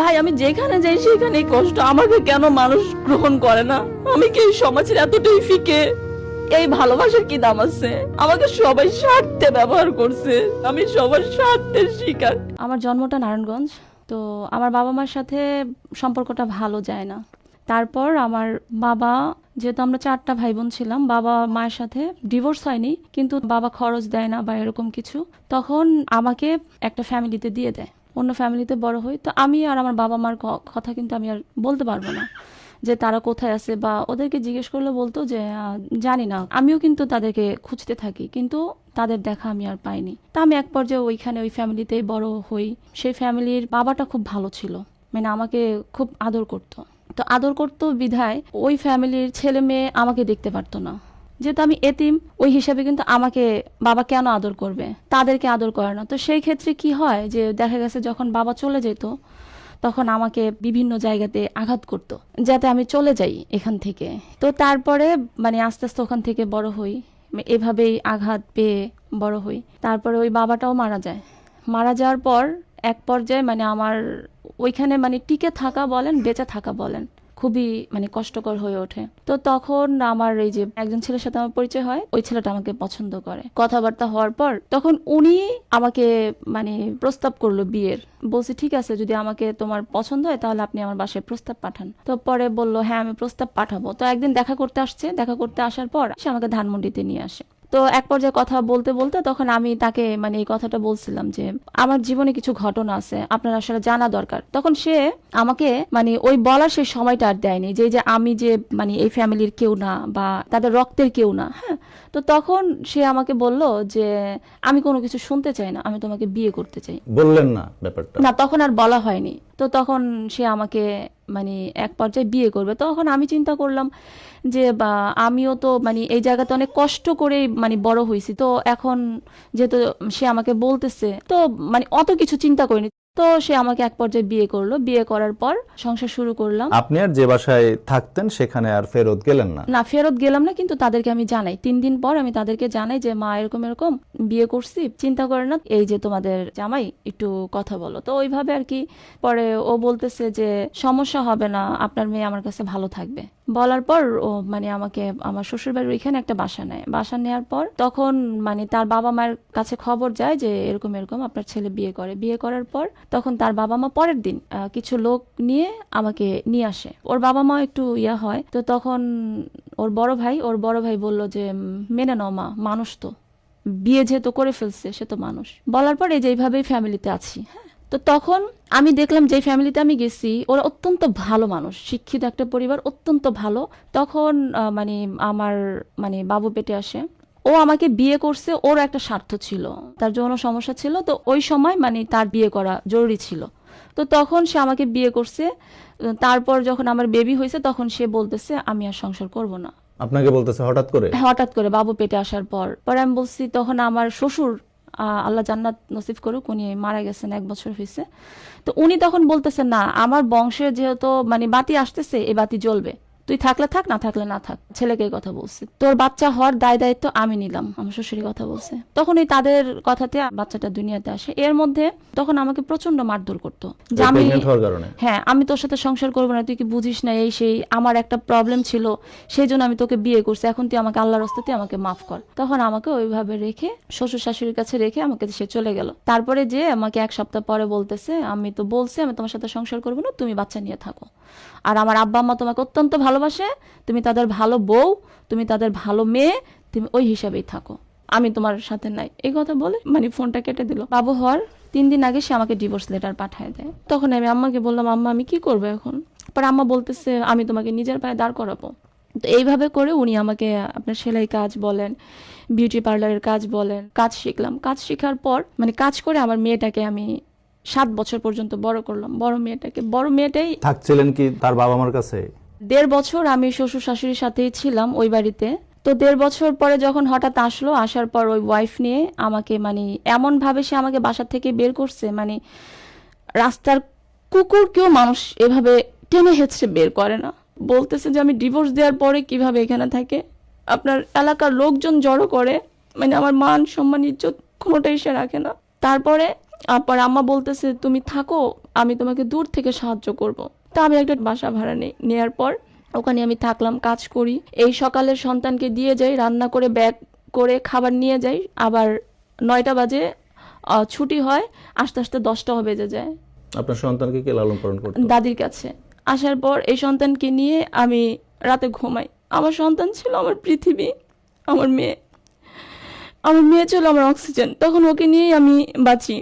ভাই, আমি যেখানে যাই সেখানেই কষ্ট। আমাকে কেন মানুষ গ্রহণ করে না? আমি কি সমাজের এতটাই ফিকে? এই ভালোবাসার কি দাম আছে? আমাকে সবাই স্বার্থে ব্যবহার করছে। আমি সবার স্বার্থের শিকার। আমার জন্মটা নারায়ণগঞ্জ, তো আমার বাবা মার সাথে সম্পর্কটা ভালো যায় না। তারপর আমার বাবা, যেহেতু আমরা চারটা ভাই বোন ছিলাম, বাবা মায়ের সাথে ডিভোর্স হয়নি, কিন্তু বাবা খরচ দেয় না বা এরকম কিছু, তখন আমাকে একটা ফ্যামিলিতে দিয়ে দেয়। অন্য ফ্যামিলিতে বড় হই, তো আমি আর আমার বাবা মার কথা কিন্তু আমি আর বলতে পারব না যে তারা কোথায় আছে বা ওদেরকে জিজ্ঞেস করলে বলতো যে জানি না। আমিও কিন্তু তাদেরকে খুঁজতে থাকি, কিন্তু তাদের দেখা আমি আর পাইনি। তা আমি এক পর্যায়ে ওইখানে ওই ফ্যামিলিতেই বড় হই। সেই ফ্যামিলির বাবাটা খুব ভালো ছিল মানে আমাকে খুব আদর করতো। তো আদর করতো বিধায় ওই ফ্যামিলির ছেলে মেয়ে আমাকে দেখতে পারতো না। যেহেতু আমি এতিম, ওই হিসাবে কিন্তু আমাকে বাবা কেন আদর করবে? তাদেরকে আদর করে না। তো সেই ক্ষেত্রে কি হয় যে দেখা গেছে যখন বাবা চলে যেত, তখন আমাকে বিভিন্ন জায়গাতে আঘাত করত, যাতে আমি চলে যাই এখান থেকে। তো তারপরে মানে আস্তে আস্তে ওখান থেকে বড় হই এভাবেই আঘাত পেয়ে বড় হই। তারপরে ওই বাবাটাও মারা যায়। মারা যাওয়ার পর এক পর্যায়ে মানে আমার ওইখানে মানে টিকে থাকা বলেন, বেঁচে থাকা বলেন খুবই মানে কষ্টকর হয়ে ওঠে। তো তখন আমার এই যে একজন ছেলের সাথে আমার পরিচয় হয়, ওই ছেলেটা আমাকে পছন্দ করে। কথাবার্তা হওয়ার পর তখন উনি আমাকে মানে প্রস্তাব করল বিয়ের। বলছি, ঠিক আছে, যদি আমাকে তোমার পছন্দ হয় তাহলে আপনি আমার বাসায় প্রস্তাব পাঠান। তো পরে বলল হ্যাঁ আমি প্রস্তাব পাঠাবো। তো একদিন দেখা করতে আসছে। দেখা করতে আসার পর সে আমাকে ধানমন্ডিতে নিয়ে আসে। তো এক পর্যায়ে কথা বলতে বলতে তখন আমি তাকে মানে এই কথাটা বলছিলাম যে আমার জীবনে কিছু ঘটনা আছে আপনার আসলে জানা দরকার। তখন সে আমাকে মানে ওই বলার সেই সময়টা আর দেয়নি যে যে আমি যে মানে এই ফ্যামিলির কেউ না বা তাদের রক্তের কেউ না। হ্যাঁ তো তখন সে আমাকে বলল যে আমি কোনো কিছু শুনতে চাই না আমি তোমাকে বিয়ে করতে চাই। বললেন না ব্যাপারটা। না তখন আর বলা হয়নি। তো তখন সে আমাকে মানে এক পর্যায়ে বিয়ে করবে। তখন আমি চিন্তা করলাম যে, বা, আমিও তো মানে এই জায়গাতে অনেক কষ্ট করে মানে বড় হয়েছি। তো এখন যেহেতু সে আমাকে বলতেছে, তো মানে অত কিছু চিন্তা করিনি। তো সে আমাকে এক পর্যায়ে বিয়ে করল। বিয়ে করার পর সংসার শুরু করলাম। আপনি আর যে বাসায় থাকতেন সেখানে আর ফেরত গেলেন না? না ফেরত গেলাম না কিন্তু তাদেরকে আমি জানাই। তিন দিন পর আমি তাদেরকে জানাই যে মা এরকম এরকম বিয়ে করছি চিন্তা করে না এই যে তোমাদের জামাই একটু কথা বলো। তো ওইভাবে আর কি পরে ও বলতেছে যে সমস্যা হবে না আপনার মেয়ে আমার কাছে ভালো থাকবে। বলার পর ও মানে আমাকে, আমার শ্বশুর বাড়ির ওইখানে একটা বাসা নেয়। বাসা নেওয়ার পর তখন মানে তার বাবা মায়ের কাছে খবর যায় যে এরকম এরকম আপনার ছেলে বিয়ে করে। বিয়ে করার পর তখন তার বাবা মা পরের দিন কিছু লোক নিয়ে আমাকে নিয়ে আসে। ওর বাবা মা একটু ইয়া হয়। তো তখন ওর বড় ভাই, ওর বড় ভাই বলল যে মেনে নাও মা, মানুষ তো। বিয়ে যেহেতু করে ফেলছে, সে তো মানুষ। বলার পর এই যে এইভাবেই ফ্যামিলিতে আছি। হ্যাঁ? তো তখন আমি দেখলাম যে ফ্যামিলিতে আমি গেছি ওরা অত্যন্ত ভালো মানুষ শিক্ষিত একটা পরিবার অত্যন্ত ভালো। তখন মানে আমার মানে বাবু পেটে আসে। ও আমাকে বিয়ে করছে ওর একটা স্বার্থ ছিল। তার জন্য সমস্যা ছিল তো ওই সময় মানে তার বিয়ে করা জরুরি ছিল। তো তখন সে আমাকে বিয়ে করছে। তারপর যখন আমার বেবি হয়েছে তখন সে বলতেছে আমি আর সংসার করব না। আপনাকে বলতেছে হঠাৎ করে? হঠাৎ করে বাবু পেটে আসার পর। পরে আমি বলছি তখন আমার শ্বশুর আল্লাহ জান্নাত নসিব করুক, উনি মারা গেছেন, এক বছর হয়েছে তো উনি তখন বলতেছেন, না, আমার বংশের যেহেতু মানে বাতি আসতেছে, এই বাতি জ্বলবে। তুই থাকলে থাক না থাকলে না থাক ছেলেকে এই কথা বলছে। তোর বাচ্চা হওয়ার দায় দায়িত্ব আমি নিলাম আমার শ্বশুরের কথা বলছে। তখনই তাদের কথাতে বাচ্চাটা দুনিয়াতে আসে। এর মধ্যে তখন আমাকে প্রচণ্ড মারধর করতো। যে আমি হ্যাঁ আমি তোর সাথে সংসার করব না তুই কি বুঝিস না এই সেই আমার একটা প্রবলেম ছিল সেই জন্য আমি তোকে বিয়ে করছি। এখন তুই আমাকে আল্লাহর রাস্তাতে আমাকে মাফ কর। তখন আমাকে ওইভাবে রেখে শ্বশুর শাশুড়ির কাছে রেখে আমাকে সে চলে গেল। তারপরে যে আমাকে এক সপ্তাহ পরে বলতেছে আমি তো বলছি আমি তোমার সাথে সংসার করব না তুমি বাচ্চা নিয়ে থাকো। আর আমার আব্বা আম্মা তোমাকে অত্যন্ত ভালোবাসে, তুমি তাদের ভালো বউ, তুমি তাদের ভালো মেয়ে, তুমি ওই হিসাবেই থাকো। আমি তোমার সাথে নাই। এই কথা বলে মানে ফোনটা কেটে দিল। বাবু হওয়ার তিন দিন আগে সে আমাকে ডিভোর্স লেটার পাঠায় দেয়। তখন আমি আম্মাকে বললাম, আম্মা, আমি কি করব এখন? পর আম্মা বলতেছে, আমি তোমাকে নিজের পায়ে দাঁড় করাবো। তো এইভাবে করে উনি আমাকে আপনার সেলাই কাজ বলেন বিউটি পার্লারের কাজ বলেন, কাজ শিখলাম। কাজ শেখার পর মানে কাজ করে আমার মেয়েটাকে আমি সাত বছর পর্যন্ত বড় করলাম। বড় মেয়েটাকে, বড় মেয়েটাই থাকছিলেন কি তার বাবা মার কাছে? দেড় বছর আমি শ্বশুর শাশুড়ির সাথেই ছিলাম ওই বাড়িতে। তো দেড় বছর পরে যখন হঠাৎ আসলো, আসার পর ওই ওয়াইফ নিয়ে আমাকে মানে এমন ভাবে সে আমাকে বাসা থেকে বের করছে মানে রাস্তার কুকুরকেও মানুষ এভাবে টেনে হেঁচড়ে বের করে না। বলতেছে যে আমি ডিভোর্স দেওয়ার পরে কীভাবে এখানে থাকে? আপনার এলাকার লোকজন জড়ো করে মানে আমার মান, সম্মান, ইজ্জত কোনোটাই সে রাখে না। তারপরে তারপর আম্মা বলতেছে, তুমি থাকো, আমি তোমাকে দূর থেকে সাহায্য করব। তা আমি একটা বাসা ভাড়া নেই। নেয়ার পর ওখানে আমি থাকলাম কাজ করি। এই সকালের সন্তানকে দিয়ে যাই রান্না করে ব্যাগ করে খাবার নিয়ে যাই। আবার নয়টা বাজে ছুটি হয় আস্তে আস্তে দশটাও বেজে যায়। আপনার সন্তানকে কে লালন পালন করতো? দাদির কাছে। আসার পর এই সন্তানকে নিয়ে আমি রাতে ঘুমাই। আমার সন্তান ছিল আমার পৃথিবী আমার মেয়ে। আমার মেয়ে ছিল আমার অক্সিজেন। তখন ওকে নিয়েই আমি বাঁচি।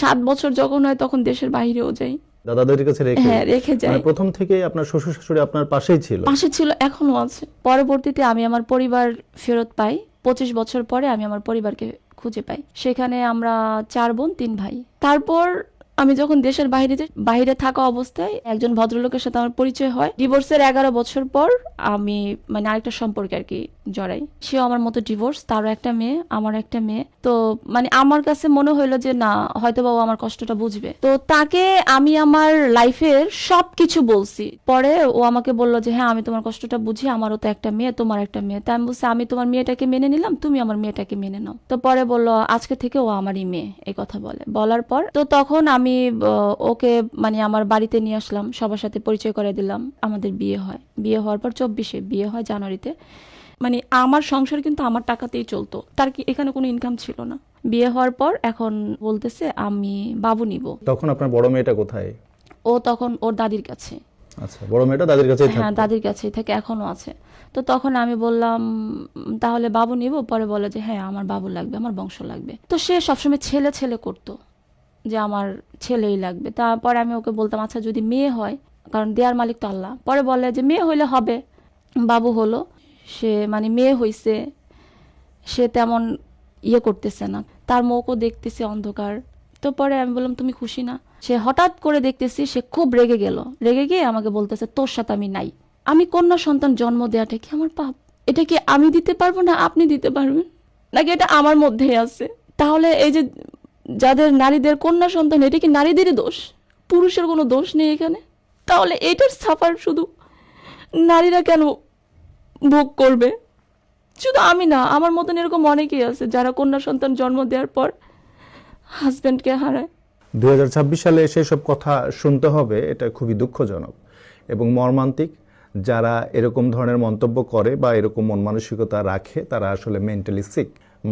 সাত বছর যখন হয় তখন দেশের বাইরেও যাই। দাদা দাদির কাছে রেখে হ্যাঁ রেখে যাই। মানে প্রথম থেকেই আপনার শ্বশুর শাশুড়ি আপনার পাশেই ছিল? পাশে ছিল এখনও আছে। পরবর্তীতে আমি আমার পরিবার ফেরত পাই। পঁচিশ বছর পরে আমি আমার পরিবারকে খুঁজে পাই। সেখানে আমরা চার বোন তিন ভাই। তারপর আমি যখন দেশের বাইরে বাইরে থাকা অবস্থায় একজন ভদ্রলোকের সাথে আমার পরিচয় হয়। ডিভোর্সের এগারো বছর পর আমি মানে আরেকটা সম্পর্কে আর কি জড়াই। সেও আমার মতো ডিভোর্স তারও একটা মেয়ে আমার একটা মেয়ে। তো মানে আমার কাছে মনে হইল যে, না হয়তো বাবু আমার কষ্টটা বুঝবে। তো তাকে আমি আমার লাইফের সব কিছু বলছি। পরে ও আমাকে বলল যে হ্যাঁ আমি তোমার কষ্টটা বুঝি, আমারও তো একটা মেয়ে, তোমার একটা মেয়ে। তাই আমি বলছি, আমি তোমার মেয়েটাকে মেনে নিলাম, তুমি আমার মেয়েটাকে মেনে নাও। তো পরে বলল, আজকে থেকে ও আমারই মেয়ে, এই কথা বলে। বলার পর তো তখন আমি ওকে মানে আমার বাড়িতে নিয়ে আসলাম, সবার সাথে পরিচয় করে দিলাম, আমাদের বিয়ে হয়। বিয়ে হওয়ার পর চব্বিশে, বিয়ে হয় জানুয়ারিতে। মানে আমার সংসার কিন্তু আমার টাকাতেই চলতো। তার কি এখানে কোনো ইনকাম ছিল না। বিয়ে হওয়ার পর এখন বলতেছে আমি বাবু নিব। তখন আপনার বড় মেয়েটা কোথায়? ও তখন ওর দাদির কাছে। আচ্ছা বড় মেয়েটা দাদির কাছেই থাকে হ্যাঁ দাদির কাছেই থাকে এখনও আছে। তো তখন আমি বললাম তাহলে বাবু নিব? পরে বলে যে হ্যাঁ আমার বাবু লাগবে আমার বংশ লাগবে। তো সে সবসময় ছেলে ছেলে করতো যে আমার ছেলেই লাগবে। তারপরে আমি ওকে বলতাম আচ্ছা যদি মেয়ে হয় কারণ দেয়ার মালিক তো আল্লাহ। পরে বলে যে মেয়ে হইলে হবে বাবু হলো। সে মানে মেয়ে হইছে, সে তেমন ইয়ে করতেছে না। তার মুখও দেখতেছে অন্ধকার। তো পরে আমি বললাম, তুমি খুশি না? সে হঠাৎ করে দেখতেছি সে খুব রেগে গেল। রেগে গিয়ে আমাকে বলতেছে, তোর সাথে আমি নাই। আমি কন্যা সন্তান জন্ম দেওয়াটা কি আমার পাপ? এটা কি আমি দিতে পারব না আপনি দিতে পারবেন? নাকি এটা আমার মধ্যেই আছে? তাহলে এই যে যাদের নারীদের কন্যা সন্তান, এটা কি নারীদেরই দোষ? পুরুষের কোনো দোষ নেই এখানে? তাহলে এটার সাফার শুধু নারীরা কেন ভোগ করবে। শুধু আমি না আমার মতন এরকম অনেকেই আছে যারা কন্যা সন্তান জন্ম দেওয়ার পর হাজব্যান্ডকে হারায়। দু হাজার ছাব্বিশ সালে সেসব কথা শুনতে হবে এটা খুবই দুঃখজনক এবং মর্মান্তিক। যারা এরকম ধরনের মন্তব্য করে বা এরকম মন মানসিকতা রাখে তারা আসলে মেন্টালি সিক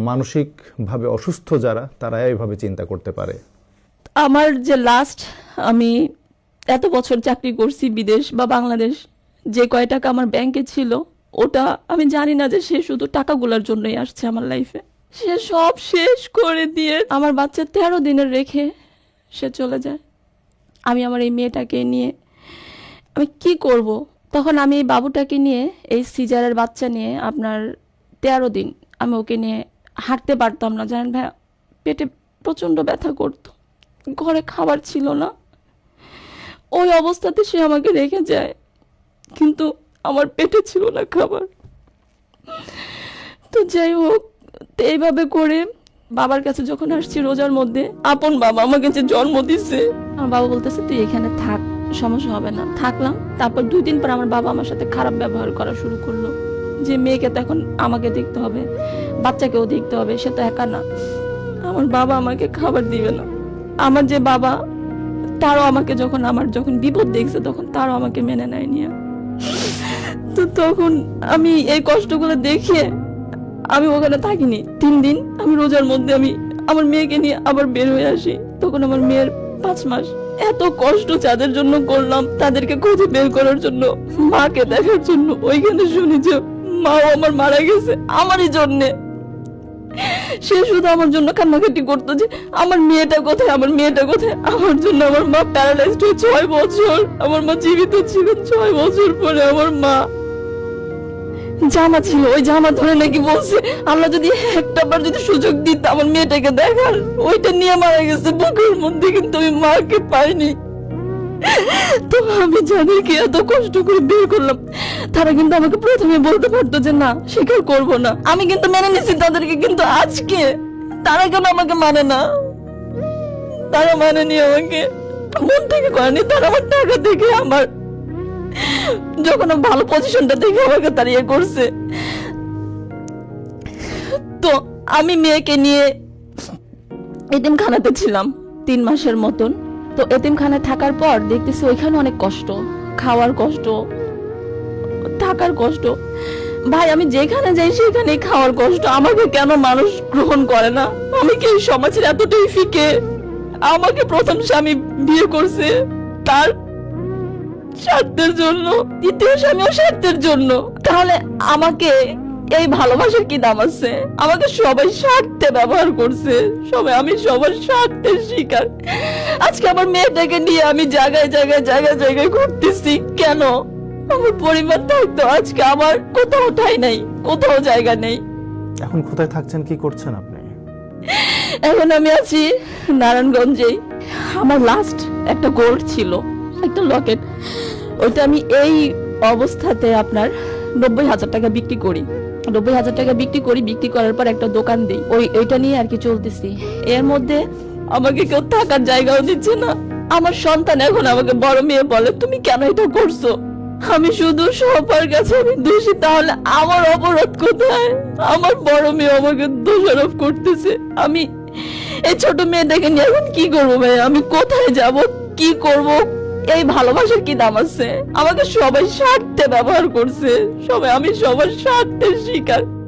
মানসিকভাবে অসুস্থ যারা তারা এইভাবে চিন্তা করতে পারে। আমার যে লাস্ট আমি এত বছর চাকরি করছি বিদেশ বা বাংলাদেশ যে কয় টাকা আমার ব্যাংকে ছিল ওটা আমি জানি না যে সে শুধু টাকাগুলোর জন্যই আসছে আমার লাইফে সে সব শেষ করে দিয়ে আমার বাচ্চা তেরো দিনের রেখে সে চলে যায়। আমি আমার এই মেয়েটাকে নিয়ে আমি কি করব? তখন আমি এই বাবুটাকে নিয়ে, এই সিজারের বাচ্চা নিয়ে আপনার তেরো দিন আমি ওকে নিয়ে হাঁটতে পারতাম না। জানেন ভাই পেটে প্রচণ্ড ব্যথা করতো। ঘরে খাবার ছিল না। ওই অবস্থাতে সে আমাকে রেখে যায়। কিন্তু আমার পেটে ছিল না খাবার। তো যাই হোক তো এইভাবে করে বাবার কাছে যখন আসছি রোজার মধ্যে, আপন বাবা আমাকে যে জন্ম দিছে। আমার বাবা বলতেছে, তুই এখানে থাক, সমস্যা হবে না। থাকলাম। তারপর দুই দিন পর আমার বাবা আমার সাথে খারাপ ব্যবহার করা শুরু করল। যে মেয়েকে তো এখন আমাকে দেখতে হবে, বাচ্চাকেও দেখতে হবে, সে তো একা না। আমার বাবা আমাকে খাবার দিবে না। আমার যে বাবা, তারও আমাকে যখন, আমার যখন বিপদ দেখছে, তখন তারও আমাকে মেনে নেয়নি। আর। তো তখন আমি এই কষ্টগুলো দেখে আমি ওখানে থাকিনি। তিন দিন আমি রোজার মধ্যে আমি আমার মেয়েকে নিয়ে আবার বের হয়ে আসি। তখন আমার মেয়ের পাঁচ মাস। এত কষ্ট যাদের জন্য করলাম, তাদেরকে খুঁজে বের করার জন্য, মাকে দেখার জন্য। ওইখানে শুনি যে মাও আমার মারা গেছে আমারই জন্যে। সে শুধু আমার জন্য কান্নাকাটি করতো যে আমার মেয়েটা কোথায়, আমার মেয়েটা কোথায়? আমার জন্য আমার মা প্যারালাইজড হয়ে ছয় বছর। আমার মা জীবিত ছিলেন ছয় বছর পরে আমার মা। জামা ছিল, ওই জামা ধরে নাকি বলছে আল্লাহ যদি একটা যদি সুযোগ দিত আমার মেয়েটাকে দেখার, ওইটা নিয়ে মারা গেছে বুকের মধ্যে, কিন্তু আমি মাকে পাইনি। তো আমি যাদেরকে এত কষ্ট করে বের করলাম। তারা কিন্তু আমাকে প্রথমে বলতে পারতো যে না, স্বীকার করব না। আমি কিন্তু মেনে নিছি তাদেরকে কিন্তু আজকে। তারা কেন আমাকে মানে না? তারা মানেনি আমাকে। মন থেকে করেনি, তারা আমার টাকা দেখে আমার যখন ভালো পজিশনটা দেখে আমাকে ইয়ে করছে, তো আমি মেয়েকে নিয়ে এদিন খানাতে ছিলাম তিন মাসের মতন। তো এতিমখানায় থাকার পর দেখতেছি ওইখানে অনেক কষ্ট, খাওয়ার কষ্ট, থাকার কষ্ট। ভাই, আমি যেখানে যাই সেখানে খাওয়ার কষ্ট। আমাকে কেন মানুষ গ্রহণ করে না? আমি কি সমাজের এতটাই ফিকে? আমাকে প্রথম স্বামী বিয়ে করছে, তার স্বার্থের জন্য দ্বিতীয় স্বামীও স্বার্থের জন্য। তাহলে আমাকে এই ভালোবাসার কি দাম আছে? আমাকে সবাই স্বার্থে ব্যবহার করছে। সবাই আমি সবার স্বার্থের শিকার। আজকে আমার মেয়েটাকে নিয়ে আমি জায়গায় জায়গায় জায়গায় জায়গায় ঘুরতেছি। কেন? আমার পরিবার থাকতো। আজকে আমার কোথাও ঠাই নাই কোথাও জায়গা নেই। এখন কোথায় থাকছেন কি করছেন আপনি? এখন আমি আছি নারায়ণগঞ্জে আমার লাস্ট একটা গোল্ড ছিল একটা লকেট ওইটা আমি এই অবস্থাতে আপনার নব্বই হাজার টাকা বিক্রি করি। নব্বই হাজার টাকা বিক্রি করি, বিক্রি করার পর একটা দোকান দিই। ওই ওইটা নিয়ে আর কি চলতেছি। এর মধ্যে আমাকে কেউ থাকার জায়গাও দিচ্ছে না। আমার সন্তান এখন আমাকে বড় মেয়ে বলে, তুমি কেন এটা করছ? আমি শুধু সবার কাছে আমি দোষী, তাহলে আমার অপরাধ কোথায়? আমার বড় মেয়ে আমাকে দোষারোপ করতেছে। আমি এই ছোট মেয়েটাকে নিয়ে এখন কি করব ভাই আমি কোথায় যাব? কি করব? এই ভালোবাসার কি দাম আছে? আমাকে সবাই স্বার্থে ব্যবহার করছে। সবাই আমি সবার স্বার্থের শিকার।